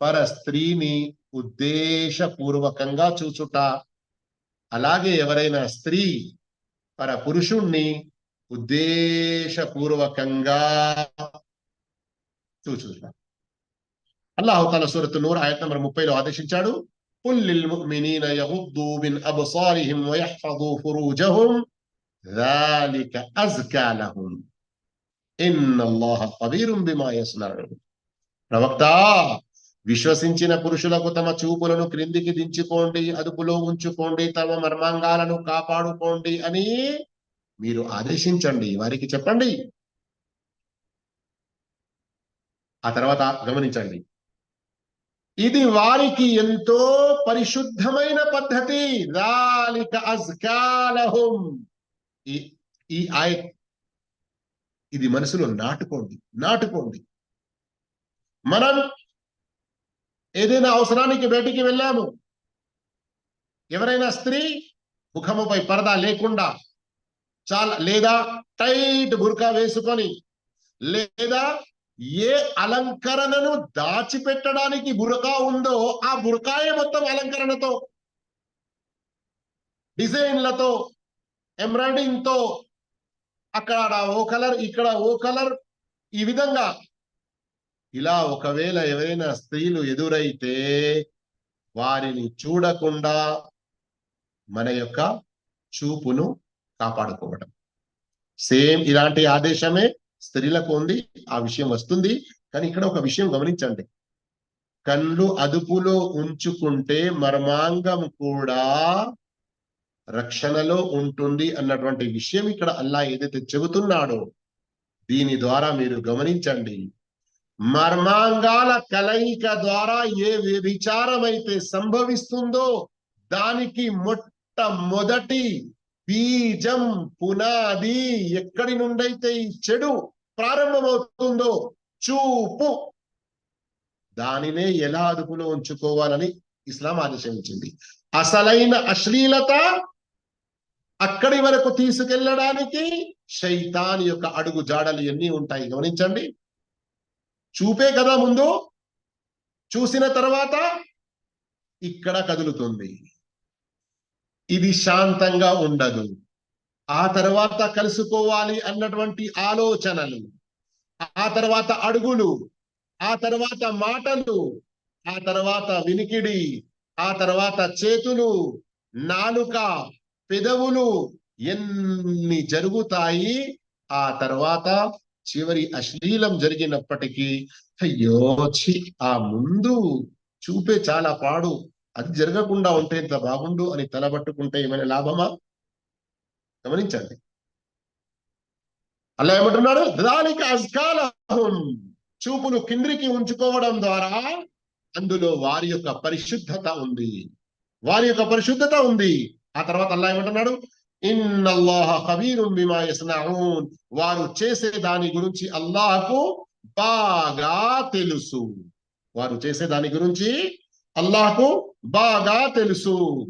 పర స్త్రీని ఉద్దేశపూర్వకంగా చూచుట అలాగే ఎవరైనా స్త్రీ పర పురుషుణ్ణి ఉద్దేశపూర్వకంగా చూచుట అల్లాహు తన సూరత్ నూర్ ఆయత్ నంబర్ ముప్పైలో ఆదేశించాడు قل للمؤمنين يغضوا من أبصارهم ويحفظوا فروجهم ذلك أزكى لهم إن الله خبير بما يصنعون ప్రవక్త విశ్వసించిన పురుషులకు తమ చూపులను క్రిందికి దించుకోండి అదుపులో ఉంచుకోండి తమ మర్మాంగాలను కాపాడుకోండి అని మీరు ఆదేశించండి. వారికి చెప్పండి. ఆ తర్వాత గమనించండి. ఇది వారికి ఎంతో పరిశుద్ధమైన పద్ధతి. దాలిక అజ్కాలహుం. ఈ ఈ ఆయ ఇది మనసులో నాటుకోండి నాటుకోండి. మనం ఏదైనా అవసరానికి బయటికి వెళ్ళాము. ఎవరైనా స్త్రీ ముఖముపై పరదా లేకుండా చాలా లేదా టైట్ బుర్కా వేసుకొని లేదా ఏ అలంకరణను దాచిపెట్టడానికి బురకా ఉందో ఆ బురకాయే మొత్తం అలంకరణతో డిజైన్లతో ఎంబ్రాయిడింగ్తో అక్కడ ఓ కలర్ ఇక్కడ ఓ కలర్ ఈ విధంగా ఇలా ఒకవేళ ఎవరైనా స్త్రీలు ఎదురైతే వారిని చూడకుండా మన యొక్క చూపును కాపాడుకోవడం సేమ్ ఇలాంటి ఆదేశమే స్త్రీలకు ఉంది ఆ విషయం వస్తుంది. కానీ ఇక్కడ ఒక విషయం గమనించండి. కళ్ళు అదుపులో ఉంచుకుంటే మర్మాంగం కూడా రక్షణలో ఉంటుంది అన్నటువంటి విషయం ఇక్కడ అల్లా ఏదైతే చెబుతున్నాడో దీని ద్వారా మీరు గమనించండి. మర్మాంగాల కలయిక ద్వారా ఏ వ్యభిచారం అయితే సంభవిస్తుందో దానికి మొట్టమొదటి బీజం పునాది ఎక్కడి నుండైతే ఈ చెడు ప్రారంభమవుతుందో చూపు. దానినే ఎలా అదుపులో ఉంచుకోవాలని ఇస్లాం ఆదేశించింది. అసలైన అశ్లీలత అక్కడి వరకు తీసుకెళ్ళడానికి శైతాన్ యొక్క అడుగు జాడలు ఎన్ని ఉంటాయి గమనించండి. చూపే కదా ముందు. చూసిన తర్వాత ఇక్కడ కదులుతుంది. ఇది శాంతంగా ఉండదు. ఆ తర్వాత కలుసుకోవాలి అన్నటువంటి ఆలోచనలు. ఆ తర్వాత అడుగులు. ఆ తర్వాత మాటలు. ఆ తర్వాత వినికిడి. ఆ తర్వాత చేతులు. నాలుక పెదవులు ఎన్ని జరుగుతాయి? ఆ తర్వాత చివరి అశ్లీలం జరిగినప్పటికీ అయ్యో ఆ ముందు చూపే చాలా పాడు. అది జరగకుండా ఉంటే ఇంత బాగుండు అని తలబట్టుకుంటే ఏమైనా లాభమా? గమనించండి. అలా ఏమంటున్నాడు? దానికి చూపును కిందికి ఉంచుకోవడం ద్వారా అందులో వారి యొక్క పరిశుద్ధత ఉంది. వారి యొక్క పరిశుద్ధత ఉంది. ఆ తర్వాత అల్లా ఏమంటున్నాడు? బిమా యస్నఊన్ వారు చేసే దాని గురించి అల్లాహకు బాగా తెలుసు. వారు చేసే దాని గురించి అల్లాహకు బాగా తెలుసు.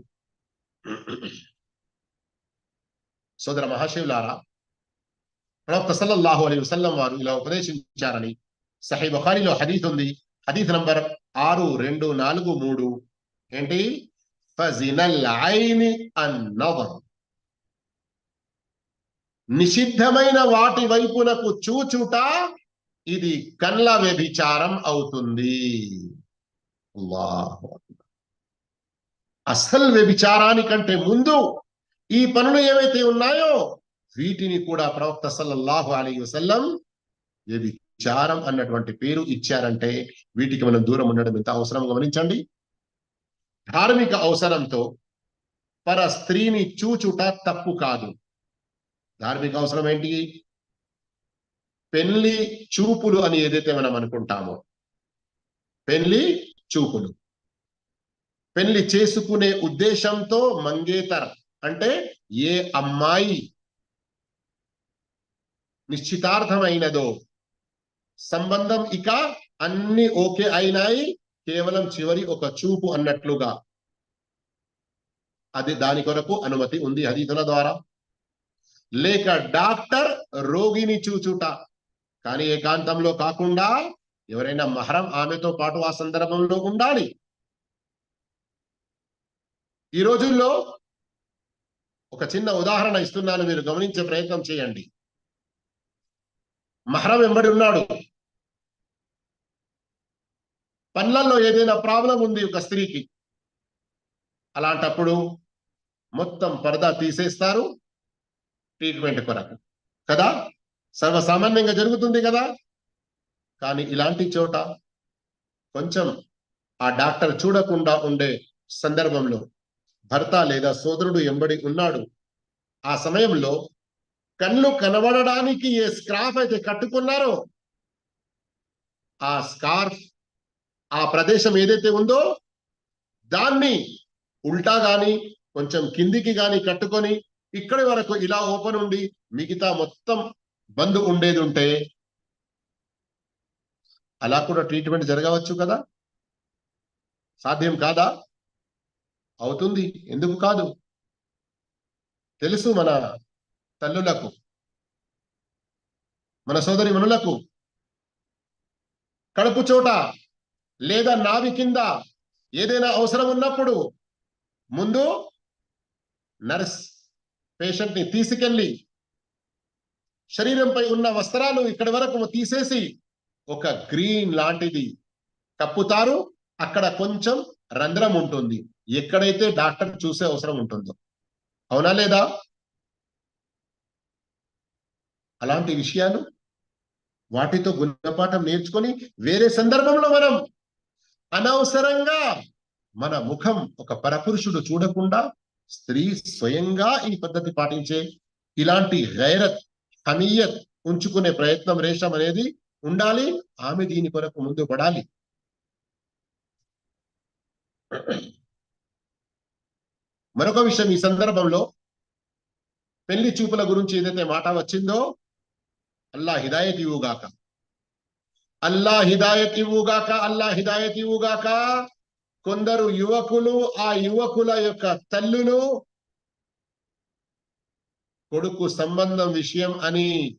సోదర మహాశివులారా ప్రవక్త సల్లల్లాహు అలీ వసల్లం వారు ఇలా ఉపదేశించారని సహీ బుఖారిలో హదీత్ ఉంది. హదీత్ నంబర్ ఆరు రెండు నాలుగు మూడు. ఏంటి? ఫజినల్ ఐని అన్నవరు నిషిద్ధమైన వాటి వైపునకు చూచుట ఇది కళ్ళ వ్యభిచారం అవుతుంది. అసలు వ్యభిచారానికంటే ముందు ఈ పనులు ఏవైతే ఉన్నాయో వీటిని కూడా ప్రవక్త సల్లల్లాహు అలీ వసల్లం వ్యభిచారం అన్నటువంటి పేరు ఇచ్చారంటే వీటికి మనం దూరం ఉండడం ఎంత అవసరం గమనించండి. ధార్మిక అవసరంతో పర స్త్రీని చూచుట తప్పు కాదు. ధార్మిక అవసరం ఏంటి? పెళ్ళి చూపులు అని ఏదైతే మనం అనుకుంటామో పెళ్ళి చూపులు. పెళ్ళి చేసుకునే ఉద్దేశంతో మంగేతర్ అంటే ఏ అమ్మాయి నిశ్చితార్థమైనదో సంబంధం ఇక అన్ని ఓకే అయినాయి కేవలం చివరి ఒక చూపు అన్నట్లుగా. అది దాని కొరకు అనుమతి ఉంది హదీతుల ద్వారా. లేక డాక్టర్ రోగిని చూచుట. కానీ ఏకాంతంలో కాకుండా ఎవరైనా మహరం ఆమెతో పాటు ఆ సందర్భంలో ఉండాలి. ఈ రోజుల్లో ఒక చిన్న ఉదాహరణ ఇస్తున్నాను మీరు గమనించే ప్రయత్నం చేయండి. మహరం వెంబడి ఉన్నాడు. పనులలో ఏదైనా ప్రాబ్లం ఉంది ఒక స్త్రీకి. అలాంటప్పుడు మొత్తం పరదా తీసేస్తారు. ట్రీట్మెంట్ కొరకు. కదా? సర్వసామాన్యంగా జరుగుతుంది కదా? కానీ ఇలాంటి చోట కొంచెం ఆ డాక్టర్ చూడకుండా ఉండే సందర్భంలో భర్త లేదా సోదరుడు ఎంబడి ఉన్నాడు. ఆ సమయంలో కళ్ళు కనబడడానికి ఏ స్క్రాఫ్ అయితే కట్టుకున్నారో ఆ స్కార్ఫ్ ఆ ప్రదేశం ఏదైతే ఉందో దాన్ని ఉల్టా గాని కొంచెం కిందికి గాని కట్టుకొని ఇక్కడి వరకు ఇలా ఓపెన్ ఉండి మిగతా మొత్తం బంద్ ఉండేది ఉంటే అలా కూడా ట్రీట్మెంట్ జరగవచ్చు కదా? సాధ్యం కాదా? అవుతుంది. ఎందుకు కాదు? తెలుసు మన తల్లులకు మన సోదరి మనులకు. కడుపు చోట లేదా నావి కింద ఏదైనా అవసరం ఉన్నప్పుడు ముందు నర్స్ పేషెంట్ని శరీరంపై ఉన్న వస్త్రాలు ఇక్కడి వరకు తీసేసి ఒక గ్రీన్ లాంటిది కప్పుతారు. అక్కడ కొంచెం రంధ్రం ఉంటుంది. ఎక్కడైతే డాక్టర్ చూసే అవసరం ఉంటుందో. అవునా లేదా? అలాంటి విషయాలు వాటితో గుణపాఠం నేర్చుకొని వేరే సందర్భంలో మనం అనవసరంగా మన ముఖం ఒక పరపురుషుడు చూడకుండా స్త్రీ స్వయంగా ఈ పద్ధతి పాటించే ఇలాంటి గైరత్ హమీయత్ ఉంచుకునే ప్రయత్నం రేషం అనేది ఉండాలి. ఆమె దీని కొరకు ముందు పడాలి. మరొక విషయం ఈ సందర్భంలో పెళ్ళి చూపుల గురించి ఏదైతే మాట వచ్చిందో అల్లా హిదాయత్ ఇవ్వుగాక అల్లా హిదాయత్ ఇవ్వుగాక అల్లా హిదాయత్ ఇవ్వుగాక కొందరు యువకులు ఆ యువకుల యొక్క తల్లులు కొడుకు సంబంధం విషయం అని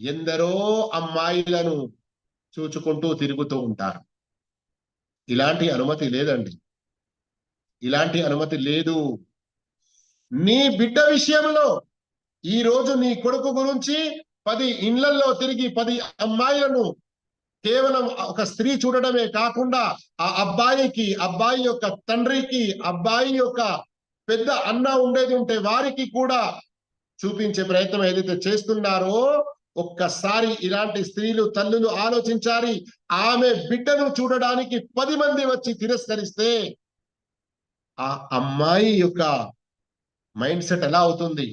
ఎందరో అమ్మాయిలను చూచుకుంటూ తిరుగుతూ ఉంటారు. ఇలాంటి అనుమతి లేదండి. ఇలాంటి అనుమతి లేదు. నీ బిడ్డ విషయంలో ఈ రోజు నీ కొడుకు గురించి పది ఇండ్లలో తిరిగి పది అమ్మాయిలను కేవలం ఒక స్త్రీ చూడడమే కాకుండా ఆ అబ్బాయికి అబ్బాయి యొక్క తండ్రికి అబ్బాయి యొక్క పెద్ద అన్న ఉండేది ఉంటే వారికి కూడా చూపించే ప్రయత్నం ఏదైతే చేస్తున్నారో ఒక్కసారి ఇలాంటి స్త్రీలు తల్లులు ఆలోచించాలి. ఆమె బిడ్డను చూడడానికి పది మంది వచ్చి తిరస్కరిస్తే ఆ అమ్మాయి యొక్క మైండ్ సెట్ ఎలా అవుతుంది?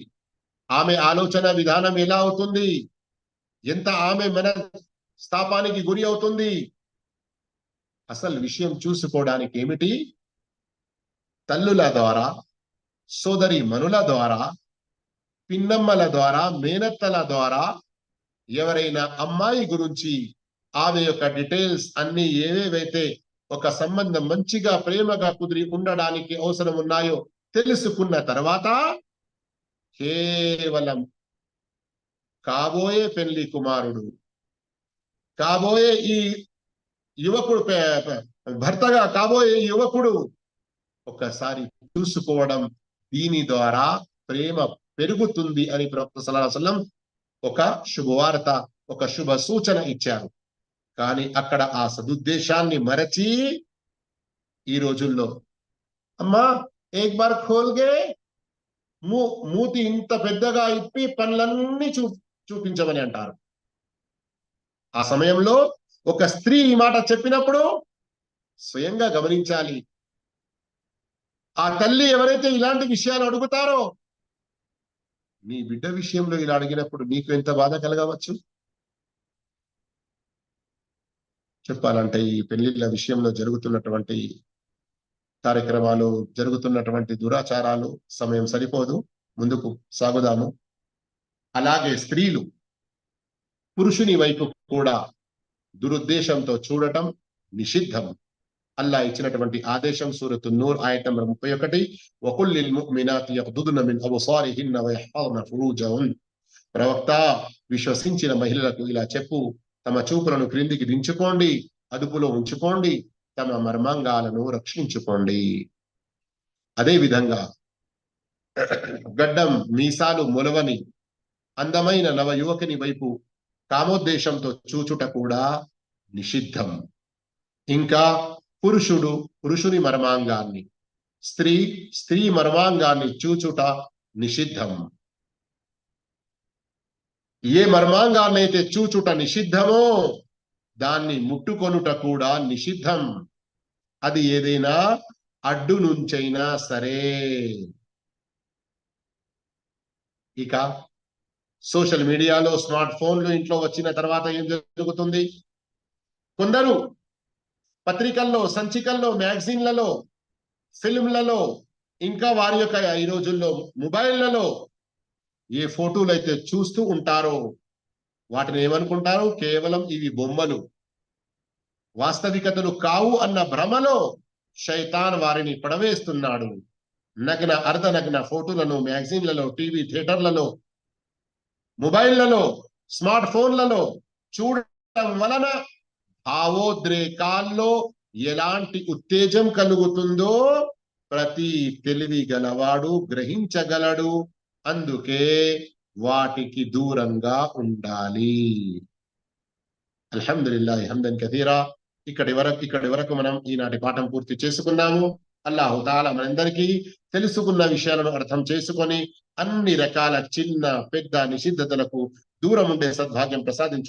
ఆమె ఆలోచన విధానం ఎలా అవుతుంది? ఎంత ఆమె మన స్థాపానికి గురి అవుతుంది. అసలు విషయం చూసుకోవడానికి ఏమిటి? తల్లుల ద్వారా సోదరి మనుల ద్వారా పిన్నమ్మల ద్వారా మేనత్తల ద్వారా ఎవరైనా అమ్మాయి గురించి ఆమె యొక్క డీటెయిల్స్ అన్ని ఏవేవైతే ఒక సంబంధం మంచిగా ప్రేమగా కుదిరి ఉండడానికి అవసరం ఉన్నాయో తెలుసుకున్న తర్వాత కేవలం కాబోయే పెళ్ళి కుమారుడు కాబోయే ఈ యువకుడు భర్తగా కాబోయే యువకుడు ఒకసారి చూసుకోవడం దీని ద్వారా ప్రేమ పెరుగుతుంది అని ప్రవక్త సల్లాహం ఒక శుభవార్త ఒక శుభ సూచన ఇచ్చారు. కానీ అక్కడ ఆ సదుద్దేశాన్ని మరచి ఈ రోజుల్లో అమ్మా ఏక్ బార్ ఖోల్గే మూ మూతి ఇంత పెద్దగా ఇప్పి పనులన్నీ చూ చూపించమని అంటారు. ఆ సమయంలో ఒక స్త్రీ ఈ మాట చెప్పినప్పుడు స్వయంగా గమనించాలి. ఆ తల్లి ఎవరైతే ఇలాంటి విషయాలు అడుగుతారో నీ బిడ్డ విషయంలో ఇలా అడిగినప్పుడు నీకు ఎంత బాధ కలగవచ్చు? చెప్పాలంటే ఈ పెళ్ళిళ్ళ విషయంలో జరుగుతున్నటువంటి కార్యక్రమాలు జరుగుతున్నటువంటి దురాచారాలు సమయం సరిపోదు. ముందుకు సాగుదాము. అలాగే స్త్రీలు పురుషుని వైపు కూడా దురుద్దేశంతో చూడటం నిషిద్ధం. అల్లా ఇచ్చినటువంటి ఆదేశం సూరత్ నూర్ ఆయత నంబర్ ముప్పై ఒకటి వకుల్లిల్ ముమినాతి యక్దుదున మిన్ అబ్సారిహిన్న వయహ్ఫజ్న ఫురూజహున్ ప్రవక్త విశ్వసించిన మహిళలకు ఇలా చెప్పు తమ చూపులను క్రిందికి దించుకోండి అదుపులో ఉంచుకోండి తమ మర్మాంగాలను రక్షించుకోండి. అదే విధంగా గడ్డం మీసాలు మొలవని అందమైన నవ యువకుని వైపు కామోద్దేశంతో చూచుట కూడా నిషిద్ధం. ఇంకా పురుషుడు పురుషుని మర్మాంగాన్ని స్త్రీ స్త్రీ మర్మాంగాన్ని చూచుట నిషిద్ధం. ఏ మర్మాంగాన్నైతే చూచుట నిషిద్ధమో దాన్ని ముట్టుకొనుట కూడా నిషిద్ధం. అది ఏదైనా అడ్డు నుంచైనా సరే. ఇక సోషల్ మీడియాలో స్మార్ట్ ఫోన్లు ఇంట్లో వచ్చిన తర్వాత ఏం జరుగుతుంది? కొందరు పత్రికల్లో సంచికల్లో మ్యాగజీన్లలో ఫిల్మ్లలో ఇంకా వారి యొక్క ఈ రోజుల్లో మొబైల్లలో ఏ ఫోటోలు అయితే చూస్తూ ఉంటారో వాటిని ఏమనుకుంటారు? కేవలం ఇవి బొమ్మలు. వాస్తవికతలు కావు అన్న భ్రమలో శైతాన్ వారిని పడవేస్తున్నాడు. నగ్న అర్ధనగ్న ఫోటోలను మ్యాగజీన్లలో టీవీ థియేటర్లలో మొబైల్లలో స్మార్ట్ ఫోన్లలో చూడటం వలన భావోద్రేకాల్లో ఎలాంటి ఉత్తేజం కలుగుతుందో ప్రతి తెలివి గలవాడు గ్రహించగలడు. అందుకే వాటికి దూరంగా ఉండాలి. అల్హమ్దుల్లా హమ్దన్ కథీరా. ఇక్కడి వరకు ఇక్కడి వరకు మనం ఈనాటి పాఠం పూర్తి చేసుకున్నాము. అల్లాహుతాల మనందరికీ తెలుసుకున్న విషయాలను అర్థం చేసుకొని అన్ని రకాల చిన్న పెద్ద నిషిద్ధతలకు దూరం ఉండే సద్భాగ్యం ప్రసాదించు